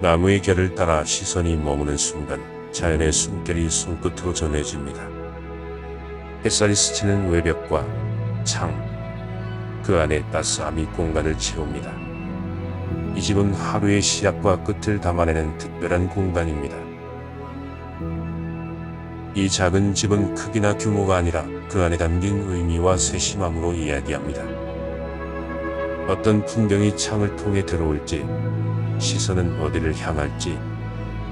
나무의 결을 따라 시선이 머무는 순간 자연의 숨결이 손끝으로 전해집니다. 햇살이 스치는 외벽과 창, 그 안에 따스함이 공간을 채웁니다. 이 집은 하루의 시작과 끝을 담아내는 특별한 공간입니다. 이 작은 집은 크기나 규모가 아니라 그 안에 담긴 의미와 세심함으로 이야기합니다. 어떤 풍경이 창을 통해 들어올지, 시선은 어디를 향할지,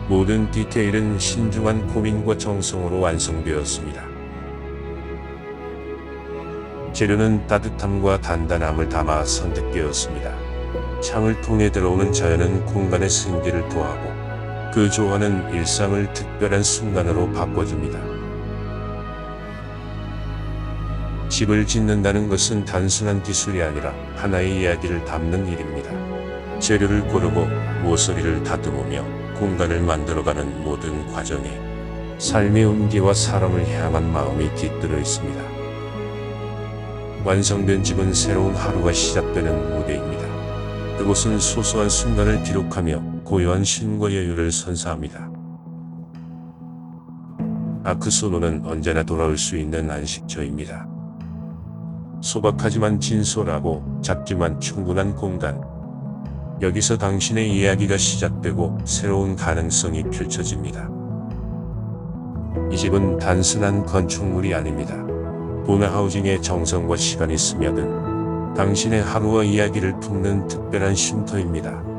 모든 디테일은 신중한 고민과 정성으로 완성되었습니다. 재료는 따뜻함과 단단함을 담아 선택되었습니다. 창을 통해 들어오는 자연은 공간의 생기를 더하고 그 조화는 일상을 특별한 순간으로 바꿔줍니다. 집을 짓는다는 것은 단순한 기술이 아니라 하나의 이야기를 담는 일입니다. 재료를 고르고 모서리를 다듬으며 공간을 만들어가는 모든 과정에 삶의 온기와 사람을 향한 마음이 깃들어 있습니다. 완성된 집은 새로운 하루가 시작되는 무대입니다. 그곳은 소소한 순간을 기록하며 고요한 쉼과 여유를 선사합니다. 아크소노는 언제나 돌아올 수 있는 안식처입니다. 소박하지만 진솔하고 작지만 충분한 공간. 여기서 당신의 이야기가 시작되고 새로운 가능성이 펼쳐집니다. 이 집은 단순한 건축물이 아닙니다. 보나하우징의 정성과 시간이 스며든 당신의 하루와 이야기를 품는 특별한 쉼터입니다.